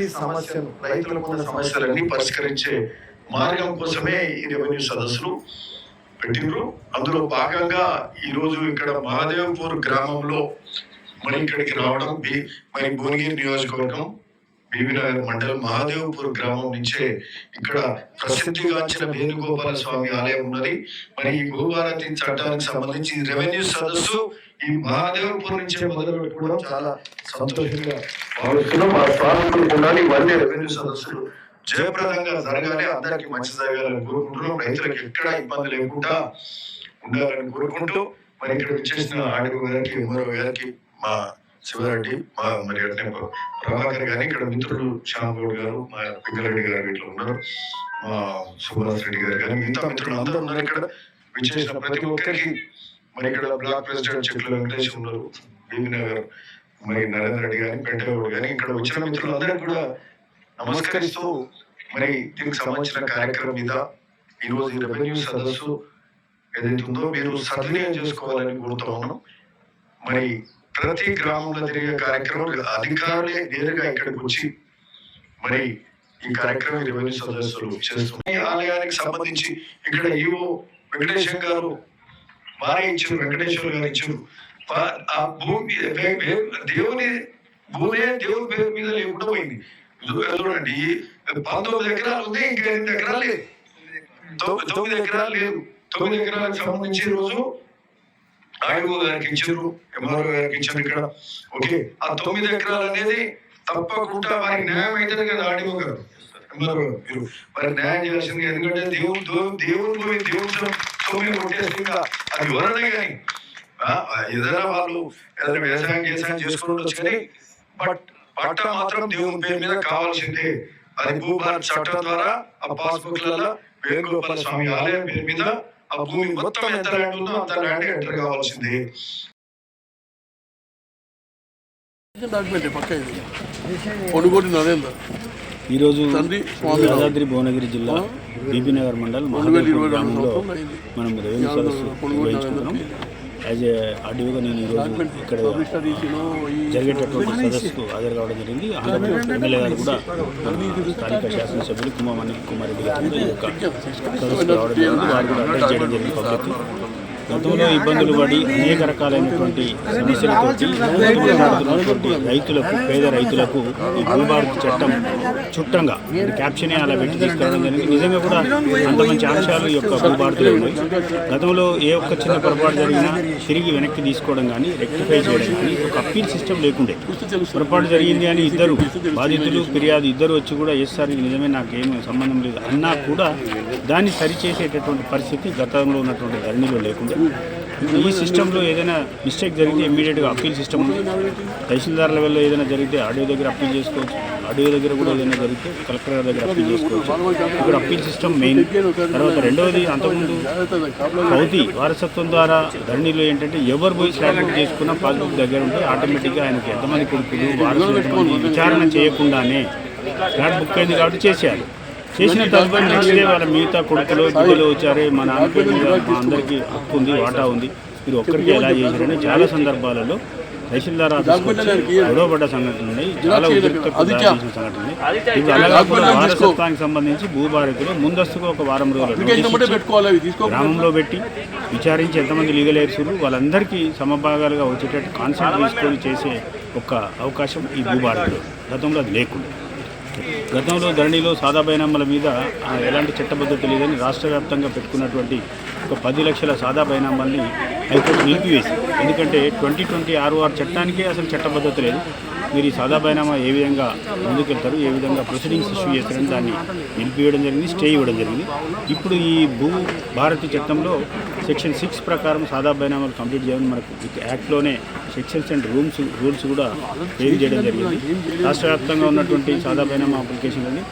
ప్రతి సమస్యను రైతులకు ఉన్న సమస్యలన్నీ పరిష్కరించే మార్గం కోసమే ఈ రెవెన్యూ సదస్సులు పెట్టిండ్రు. అందులో భాగంగా ఈ రోజు ఇక్కడ మహాదేవ్పూర్ గ్రామంలో మరి ఇక్కడికి రావడం మరి భువనగిరి నియోజకవర్గం బీబీనగర్ మండలం మహాదేవ్పూర్ గ్రామం నుంచే ఇక్కడ ప్రసిద్ధిగాంచిన వేణుగోపాల స్వామి ఆలయం ఉన్నది. మరి ఈ భూభారతి చట్టానికి సంబంధించి రెవెన్యూ సదస్సు ఈ మహాదేవ్పూర్ నుంచే మొదలు పెట్టుకోవడం చాలా సంతోషంగా భావిస్తున్నాం. స్వామి ఉండాలి ఇవన్నీ రెవెన్యూ సదస్సులు. జయప్రదంగా జరగాలి అందరికి మంచి జరగాలని కోరుకుంటున్నాం. రైతులకు ఎక్కడ ఇబ్బంది లేకుండా ఉండాలని కోరుకుంటూ మరి ఇక్కడ వచ్చేసిన ఆడియో గారికి మరో గారికి మా శివరెడ్డి మా మరి అట్లే ప్రభాకర్ గారి ఇక్కడ మిత్రులు శ్యామ్ గౌడ్ గారు మా పింగరెడ్డి గారు ఇట్లా ఉన్నారు. మా సుభాష్ రెడ్డి గారు కానీ మిగతా మిత్రులు అందరూ ఉన్నారు ఇక్కడ. విచ్చేసిన ప్రతి ఒక్కరికి మరి ఇక్కడ బ్లాక్ ప్రెసిడెంట్ చెట్ల వెంకటేష్ ఉన్నారు. బీబీ నగర్ మరి నరేంద్ర రెడ్డి గారి పెంటగౌడ్ గాని ఇక్కడ వచ్చిన మిత్రులందరికీ కూడా నమస్కరిస్తూ మరి దీనికి సంబంధించిన కార్యక్రమం మీద ఈ రోజు ఈ రెవెన్యూ సదస్సు ఏదైతే ఉందో మీరు సద్వినియోగం చేసుకోవాలని కోరుతా ఉన్నాం మరి ప్రతి గ్రామంలో జరిగే కార్యక్రమం అధికారులే నేరుగా ఇక్కడికి వచ్చి మరి ఈ కార్యక్రమం రెవెన్యూ సదస్సులు చేస్తున్నాం ఈ ఆలయానికి సంబంధించి ఇక్కడ ఈవో వెంకటేశ్వర గారు బాగా ఇచ్చారు వెంకటేశ్వర గారు ఇచ్చారు. ఆ భూమి దేవుని భూమే దేవుని పేరు మీద లేకుండా పోయింది. చూడండి పంతొమ్మిది ఎకరాలు ఉంది ఇంకా ఎనిమిది ఎకరాలు లేదు. తొమ్మిది ఎకరాలు లేదు. తొమ్మిది ఎకరాలకు సంబంధించి ఈ రోజు ఆయువు గారికి ఇచ్చారు ఎంఆర్ఓ గారికి ఇచ్చారు ఇక్కడ ఓకే. ఆ తొమ్మిది ఎకరాలు అనేది తప్పకుండా వారికి న్యాయం అవుతుంది కదా ఆడియో గారు ఎంఆర్ఓ గారు మీరు వారికి న్యాయం చేయాల్సింది ఎందుకంటే దేవుడు దేవుడు దేవుడు సొ- సొమ్మిని కొట్టేస్తుందా అది ఎవరన్నా కానీ ఏదైనా వాళ్ళు ఏదైనా వ్యవసాయం వ్యవసాయం చేసుకోవచ్చు కానీ బట్ పట్టా మాత్రం దేవుని పేరు మీద కావాల్సిందే. అది భూభారత్ చట్టం ద్వారా ఆ పాస్బుక్లలో వేణుగోపాల స్వామి ఆలయం పేరు మీద ఆ భూమి మొత్తం ఎంత ల్యాండ్ ఉందో అంత ల్యాండ్ ఎంటర్ కావాల్సిందే. నరేందర్ ఈరోజు యాదాద్రి భువనగిరి జిల్లా బీబీనగర్ మండల్ మనం రెవెన్యూ సదస్సు నిర్వహించుకున్నాం యాజ్ ఏ ఆర్డీఓగా నేను ఈరోజు ఇక్కడ జరిగేటటువంటి సదస్సుకు హాజరు కావడం జరిగింది. ఆంధ్రప్రదేశ్ ఎమ్మెల్యే గారు కూడా స్థానిక శాసనసభ్యులు కుమార్ అనిల్ కుమార్ రెడ్డి గారు కూడా ఈ యొక్క సదస్సుకు రావడం జరిగింది వారు కూడా అడ్రస్ చేయడం జరిగింది పబ్లిక్ గతంలో ఇబ్బందులు పడి అనేక రకాలైనటువంటి సమస్యలతోటి రైతులకు పేద రైతులకు ఈ భూభారతి చట్టం చుట్టంగా క్యాప్షనే అలా పెట్టి తీసుకురావడం జరిగింది. నిజంగా కూడా అంత మంచి అంశాలు ఈ యొక్క భూభారతిలో ఉన్నాయి. గతంలో ఏ ఒక్క చిన్న పొరపాటు జరిగినా తిరిగి వెనక్కి తీసుకోవడం కానీ రెక్టిఫై చేయడం కానీ ఒక అప్పీల్ సిస్టమ్ లేకుండే. పొరపాటు జరిగింది అని ఇద్దరు బాధితులు ఫిర్యాదు ఇద్దరు వచ్చి కూడా ఎస్ సార్ ఇది నిజమే నాకేం సంబంధం లేదు అన్నా కూడా దాన్ని సరిచేసేటటువంటి పరిస్థితి గతంలో ఉన్నటువంటి ధరణిలో లేకుండా. ఈ సిస్టంలో ఏదైనా మిస్టేక్ జరిగితే ఇమీడియట్గా అప్పీల్ సిస్టమ్ ఉంది. తహసీల్దార్ లెవెల్లో ఏదైనా జరిగితే ఆడియో దగ్గర అప్పీల్ చేసుకోవచ్చు. ఆడియో దగ్గర కూడా ఏదైనా జరిగితే కలెక్టర్ గారి దగ్గర అప్పీల్ చేసుకోవచ్చు. ఇక్కడ అప్పీల్ సిస్టమ్ మెయిన్. తర్వాత రెండవది అంతకుముందు కౌతి వారసత్వం ద్వారా ధరణిలో ఏంటంటే ఎవరు పోయి స్లాబ్ చేసుకున్నా పాస్బుక్ దగ్గర ఉంటే ఆటోమేటిక్గా ఆయనకి ఎంతమంది కొడుకులు వారసులు ఎంతమంది విచారణ చేయకుండానే స్లాట్ బుక్ అయింది కాబట్టి చేసేయాలి చేసిన తదుపరి నెక్స్ట్ డే వాళ్ళ మిగతా కొడుకులు బిడ్డలు వచ్చారే మా నాన్న పేరు మీద మా అందరికీ హక్కు ఉంది వాటా ఉంది. మీరు ఒక్కరికి ఎలా చేశారని చాలా సందర్భాలలో తహసీల్దార్ గొడవపడ్డ సంఘటనలు ఉన్నాయి చాలా ఇప్పుడు కాకుండా వారసత్వానికి సంబంధించి భూభారతిలో ముందస్తుగా ఒక వారం రోజులు గ్రామంలో పెట్టి విచారించి ఎంతమంది లీగల్ ఎయిర్సులు వాళ్ళందరికీ సమభాగాలుగా వచ్చేటట్టు కాన్సెప్ట్ తీసుకొని చేసే ఒక అవకాశం ఈ భూభారతిలో. గతంలో అది లేకుండా. గతంలో ధరణిలో సాదాబైనామాల మీద ఎలాంటి చట్టబద్ధత లేదని రాష్ట్ర వ్యాప్తంగా పెట్టుకున్నటువంటి ఒక పది లక్షల సాదా బైనామాల్ని హైకోర్టు నిలిపివేసి ఎందుకంటే ట్వంటీ ట్వంటీ ఆర్ఓఆర్ చట్టానికే అసలు చట్టబద్ధత లేదు. మీరు ఈ సాదా బైనామా ఏ విధంగా ముందుకెళ్తారు ఏ విధంగా ప్రొసీడింగ్స్ ఇష్యూ చేస్తారని దాన్ని నిలిపివేయడం జరిగింది స్టే ఇవ్వడం జరిగింది. ఇప్పుడు ఈ భూ భారతి చట్టంలో సెక్షన్ సిక్స్ ప్రకారం సాదా బైనామాలు కంప్లీట్ చేయాలని మనకు యాక్ట్లోనే సెక్షన్స్ అండ్ రూమ్స్ రూల్స్ కూడా క్లియర్ చేయడం జరిగింది. రాష్ట్ర వ్యాప్తంగా ఉన్నటువంటి సాదా బైనామా అప్లికేషన్లని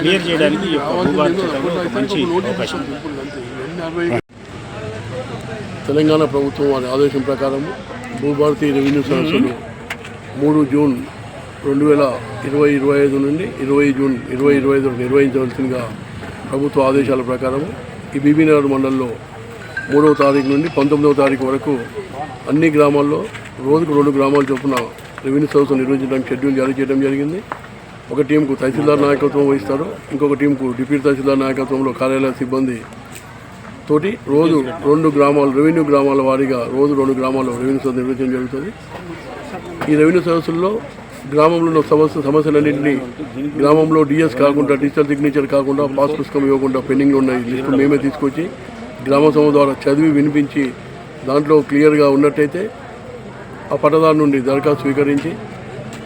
క్లియర్ చేయడానికి ఈ యొక్క చట్టంలో ఒక మంచి అవకాశం తెలంగాణ ప్రభుత్వం వారి ఆదేశం ప్రకారం భూభారతి రెవెన్యూ సదస్సులు మూడు జూన్ రెండు వేల ఇరవై ఇరవై ఐదు నుండి ఇరవై జూన్ ఇరవై ఇరవై ఐదు నిర్వహించవలసిందిగా ప్రభుత్వ ఆదేశాల ప్రకారం ఈ బీబీనగర్ మండలంలో మూడవ తారీఖు నుండి పంతొమ్మిదవ తారీఖు వరకు అన్ని గ్రామాల్లో రోజుకు రెండు గ్రామాల చొప్పున రెవెన్యూ సర్వీస్ నిర్వహించడానికి షెడ్యూల్ జారీ చేయడం జరిగింది. ఒక టీంకు తహసీల్దార్ నాయకత్వం వహిస్తారు. ఇంకొక టీంకు డిప్యూటీ తహసీల్దార్ నాయకత్వంలో కార్యాలయ సిబ్బంది తోటి రోజు రెండు గ్రామాలు రెవెన్యూ గ్రామాల వారీగా రోజు రెండు గ్రామాల్లో రెవెన్యూ సర్వీస్ నిర్వహించడం జరుగుతుంది. ఈ రెవెన్యూ సర్వీసుల్లో గ్రామంలో ఉన్న సమస్య సమస్యలన్నింటినీ గ్రామంలో డిఎస్ కాకుండా డిజిటల్ సిగ్నేచర్ కాకుండా పాస్ పుస్తకం ఇవ్వకుండా పెండింగ్లో ఉన్న లిస్టు మేమే తీసుకొచ్చి గ్రామ సభ ద్వారా చదివి వినిపించి దాంట్లో క్లియర్గా ఉన్నట్టయితే ఆ పట్టదారు నుండి దరఖాస్తు స్వీకరించి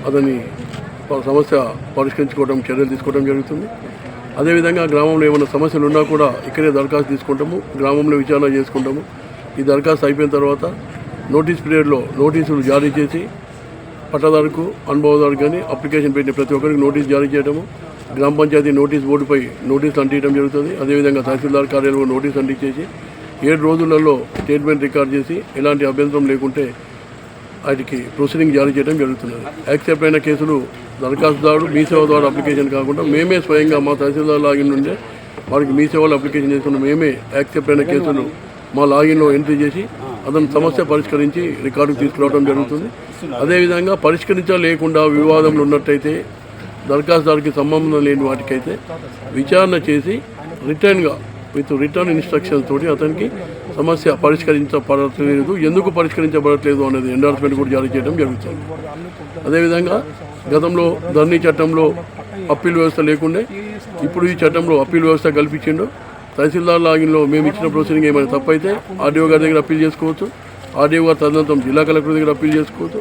అతని సమస్య పరిష్కరించుకోవడం చర్యలు తీసుకోవడం జరుగుతుంది. అదేవిధంగా గ్రామంలో ఏమైనా సమస్యలు ఉన్నా కూడా ఇక్కడే దరఖాస్తు తీసుకుంటాము గ్రామంలో విచారణ చేసుకుంటాము. ఈ దరఖాస్తు అయిపోయిన తర్వాత నోటీస్ పీరియడ్లో నోటీసులు జారీ చేసి పట్టదారుకు అనుభవదారుకు కానీ అప్లికేషన్ పెట్టిన ప్రతి ఒక్కరికి నోటీస్ జారీ చేయడము గ్రామ పంచాయతీ నోటీస్ బోర్డుపై నోటీసులు అంటించడం జరుగుతుంది. అదేవిధంగా తహసీల్దార్ కార్యాలయంలో నోటీస్ అంటించేసి ఏడు రోజులలో స్టేట్మెంట్ రికార్డ్ చేసి ఎలాంటి అభ్యంతరం లేకుంటే వాటికి ప్రొసీడింగ్ జారీ చేయడం జరుగుతున్నది. యాక్సెప్ట్ అయిన కేసులు దరఖాస్తుదారుడు మీ సేవ ద్వారా అప్లికేషన్ కాకుండా మేమే స్వయంగా మా తహసీల్దార్ లాగిన్ నుండే వారికి మీ సేవలు అప్లికేషన్ చేసుకున్న మేమే యాక్సెప్ట్ అయిన కేసులు మా లాగిన్లో ఎంట్రీ చేసి అతని సమస్య పరిష్కరించి రికార్డుకు తీసుకురావడం జరుగుతుంది. అదేవిధంగా పరిష్కరించలేకుండా వివాదంలో ఉన్నట్టయితే దరఖాస్తుదారుకి సంబంధం లేని వాటికైతే విచారణ చేసి రిటర్న్గా విత్ రిటర్న్ ఇన్స్ట్రక్షన్ తోటి అతనికి సమస్య పరిష్కరించబడట్లేదు. ఎందుకు పరిష్కరించబడట్లేదు అనేది ఎండార్స్మెంట్ కూడా జారీ చేయడం జరుగుతుంది. అదేవిధంగా గతంలో ధర్నీ చట్టంలో అప్పీల్ వ్యవస్థ లేకుండే ఇప్పుడు ఈ చట్టంలో అప్పీల్ వ్యవస్థ కల్పించిండు. తహసీల్దార్ లాగిన్లో మేము ఇచ్చిన ప్రొసీడింగ్ ఏమైనా తప్పైతే ఆర్డీఓ గారి దగ్గర అప్పీల్ చేసుకోవచ్చు. ఆర్డీఓ గారు తదనంతరం జిల్లా కలెక్టర్ దగ్గర అప్పీల్ చేసుకోవచ్చు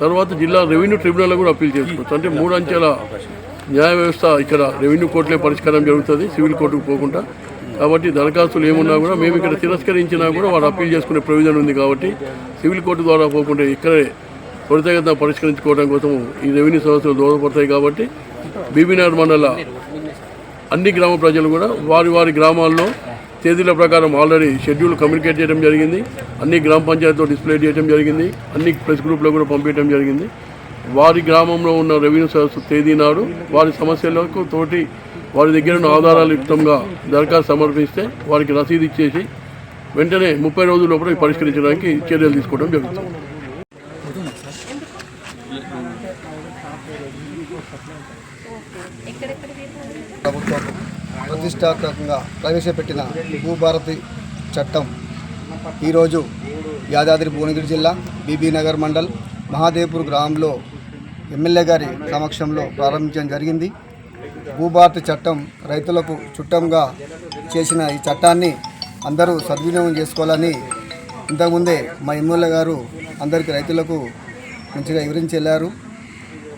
తర్వాత జిల్లా రెవెన్యూ ట్రిబ్యునల్లో కూడా అప్పీల్ చేసుకోవచ్చు అంటే మూడు అంచెల న్యాయ వ్యవస్థ ఇక్కడ రెవెన్యూ కోర్టులే పరిష్కారం జరుగుతుంది సివిల్ కోర్టుకు పోకుండా. కాబట్టి దరఖాస్తులు ఏమున్నా కూడా మేము ఇక్కడ తిరస్కరించినా కూడా వారు అప్పీల్ చేసుకునే ప్రయోజనం ఉంది కాబట్టి సివిల్ కోర్టు ద్వారా పోకుండా ఇక్కడే త్వరితగతిన పరిష్కరించుకోవడం కోసం ఈ రెవెన్యూ సమస్యలు దోహదపడతాయి కాబట్టి బీబీనగర్ మండల అన్ని గ్రామ ప్రజలు కూడా వారి వారి గ్రామాల్లో తేదీల ప్రకారం ఆల్రెడీ షెడ్యూల్ కమ్యూనికేట్ చేయడం జరిగింది. అన్ని గ్రామ పంచాయతీలో డిస్ప్లే చేయడం జరిగింది. అన్ని ప్రెస్ గ్రూప్లో కూడా పంపించడం జరిగింది. వారి గ్రామంలో ఉన్న రెవెన్యూ సదస్సు తేదీ నాడు వారి సమస్యలకు తోటి వారి దగ్గర ఉన్న ఆధారాలు యుక్తంగా దరఖాస్తు సమర్పిస్తే వారికి రసీదు ఇచ్చేసి వెంటనే ముప్పై రోజుల లోపల పరిష్కరించడానికి చర్యలు తీసుకోవడం జరుగుతుంది. ప్రభుత్వం ప్రతిష్టాత్మకంగా ప్రవేశపెట్టిన భూభారతి చట్టం. ఈరోజు యాదాద్రి భువనగిరి జిల్లా బీబీ నగర్ మండల్ మహాదేవ్పూర్ గ్రామంలో ఎమ్మెల్యే గారి సమక్షంలో ప్రారంభించడం జరిగింది. భూభారతి చట్టం రైతులకు చుట్టంగా చేసిన ఈ చట్టాన్ని అందరూ సద్వినియోగం చేసుకోవాలని ఇంతకుముందే మా ఎమ్మెల్యే గారు అందరికీ రైతులకు మంచిగా వివరించి వెళ్ళారు.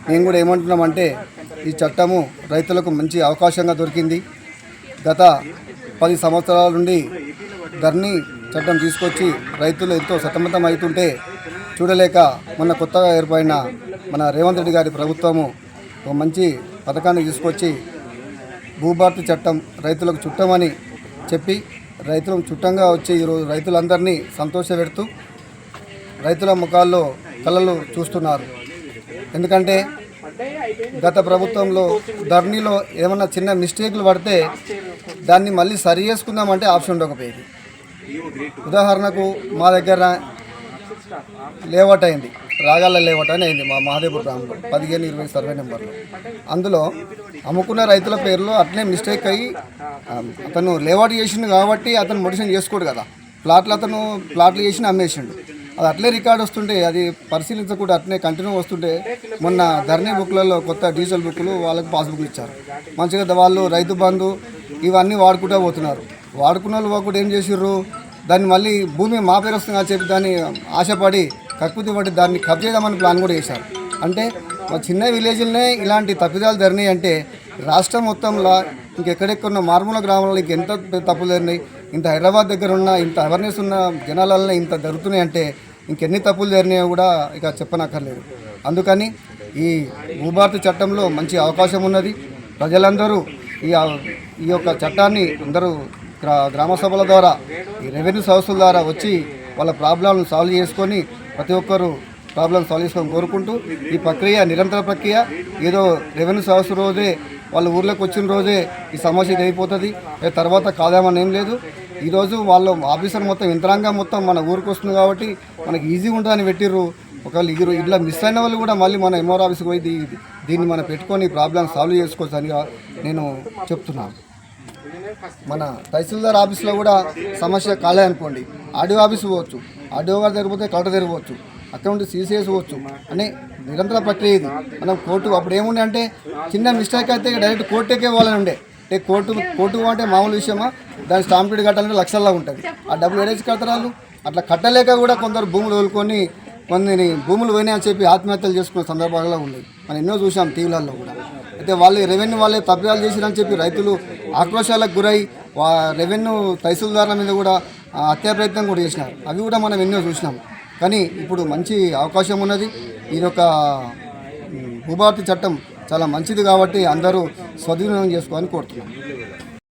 మేము కూడా ఏమంటున్నామంటే ఈ చట్టము రైతులకు మంచి అవకాశంగా దొరికింది. గత పది సంవత్సరాల నుండి ధర్నీ చట్టం తీసుకొచ్చి రైతులు ఎంతో సతమతం అవుతుంటే చూడలేక మొన్న కొత్తగా ఏర్పడిన మన రేవంత్ రెడ్డి గారి ప్రభుత్వము ఒక మంచి పథకాన్ని తీసుకొచ్చి భూభారతి చట్టం రైతులకు చుట్టమని చెప్పి రైతులకు చుట్టంగా వచ్చి ఈరోజు రైతులందరినీ సంతోషపెడుతూ రైతుల ముఖాల్లో కళలు చూస్తున్నారు. ఎందుకంటే గత ప్రభుత్వంలో ధర్నీలో ఏమన్నా చిన్న మిస్టేక్లు పడితే దాన్ని మళ్ళీ సరి చేసుకుందామంటే ఆప్షన్ ఉండకపోయేది ఉదాహరణకు మా దగ్గర లేవట్ అయింది. రాగాల లేవట్ అని అయింది మా మహాదేవ్పూర్ గ్రామంలో పదిహేను ఇరవై సర్వే నెంబర్లో. అందులో అమ్ముకున్న రైతుల పేర్లో అట్లే మిస్టేక్ అయ్యి అతను లేవట్ చేసిండు కాబట్టి అతను మొడిషన్ చేసుకోడు కదా. ప్లాట్లు అతను ప్లాట్లు చేసి అమ్మేసిండు. అది అట్లే రికార్డ్ వస్తుంటే అది పరిశీలించకుండా అట్లే కంటిన్యూ వస్తుంటే మొన్న ధర్నీ బుక్లలో కొత్త డీజిల్ బుక్లు వాళ్ళకి పాస్బుక్లు ఇచ్చారు. మంచిగా వాళ్ళు రైతు బంధు ఇవన్నీ వాడుకుంటూ పోతున్నారు. వాడుకున్న వాళ్ళు ఒకటి ఏం చేసిర్రు? దాన్ని మళ్ళీ భూమి మా పేరు వస్తుంది అని చెప్పి దాన్ని ఆశపడి కక్కుతి పట్టి దాన్ని కబ్ చేద్దామని ప్లాన్ కూడా చేశారు. అంటే మా చిన్న విలేజ్లనే ఇలాంటి తప్పిదాలు జరిగినాయి అంటే రాష్ట్రం మొత్తంలో ఇంకెక్కడెక్కడున్న మారుమూల గ్రామాలలో ఇంకెంత తప్పులు జరిగినాయి ఇంత హైదరాబాద్ దగ్గర ఉన్న ఇంత అవేర్నెస్ ఉన్న జనాలలో ఇంత జరుగుతున్నాయి అంటే ఇంకెన్ని తప్పులు జరిగినాయో కూడా ఇక చెప్పనక్కర్లేదు. అందుకని ఈ భూభారతి చట్టంలో మంచి అవకాశం ఉన్నది. ప్రజలందరూ ఈ ఈ యొక్క చట్టాన్ని అందరూ గ్రా గ్రామ సభల ద్వారా ఈ రెవెన్యూ సంస్థల ద్వారా వచ్చి వాళ్ళ ప్రాబ్లంను సాల్వ్ చేసుకొని ప్రతి ఒక్కరూ ప్రాబ్లం సాల్వ్ చేసుకొని కోరుకుంటూ ఈ ప్రక్రియ నిరంతర ప్రక్రియ. ఏదో రెవెన్యూ సంస్థ రోజే వాళ్ళ ఊర్లోకి వచ్చిన రోజే ఈ సమస్య ఇది అయిపోతుంది తర్వాత కాదామని ఏం లేదు. ఈరోజు వాళ్ళ ఆఫీసర్ మొత్తం యంత్రాంగం మొత్తం మన ఊరికి వస్తుంది కాబట్టి మనకి ఈజీగా ఉంటుందని పెట్టిర్రు. ఒకవేళ ఇరు ఇట్లా మిస్ అయిన వాళ్ళు కూడా మళ్ళీ మన ఎంఆర్ ఆఫీస్కి పోయి దీన్ని మనం పెట్టుకొని ప్రాబ్లం సాల్వ్ చేసుకోవచ్చు అని నేను చెప్తున్నాను మన తహసీల్దార్ ఆఫీస్లో కూడా సమస్య కాలే అనుకోండి ఆడియో ఆఫీస్ పోవచ్చు ఆడియో గారు తిరిగిపోతే కలెక్టర్ అక్కడ అకౌంట్ సీసీఎస్ పోవచ్చు అని నిరంతర ప్రక్రియ ఇది. మనం కోర్టు అప్పుడు ఏముండే అంటే చిన్న మిస్టేక్ అయితే డైరెక్ట్ కోర్టుకే పోవాలని ఉండే. అంటే కోర్టు కోర్టు అంటే మామూలు విషయమా? దాని స్టాంప్ డ్యూటీ కట్టాలంటే లక్షల్లో ఉంటుంది. ఆ డబ్బులు ఎడేసి కడతారు అట్లా కట్టలేక కూడా కొందరు భూములు వదులుకొని కొన్ని భూములు పోయినాయని చెప్పి ఆత్మహత్యలు చేసుకునే సందర్భాలు ఉన్నాయి. మనం ఎన్నో చూసాం టీవీలలో కూడా. అయితే వాళ్ళు రెవెన్యూ వాళ్ళే తప్పిదాలు చేసిరని చెప్పి రైతులు ఆక్రోశాలకు గురై వా రెవెన్యూ తహసీల్దార్ల మీద కూడా హత్యా ప్రయత్నం కూడా చేసినారు. అవి కూడా మనం ఎన్నో చూసినాం. కానీ ఇప్పుడు మంచి అవకాశం ఉన్నది. ఇది ఒక భూభారతి చట్టం చాలా మంచిది కాబట్టి అందరూ సద్వినియోగం చేసుకోవాలని కోరుతున్నాం.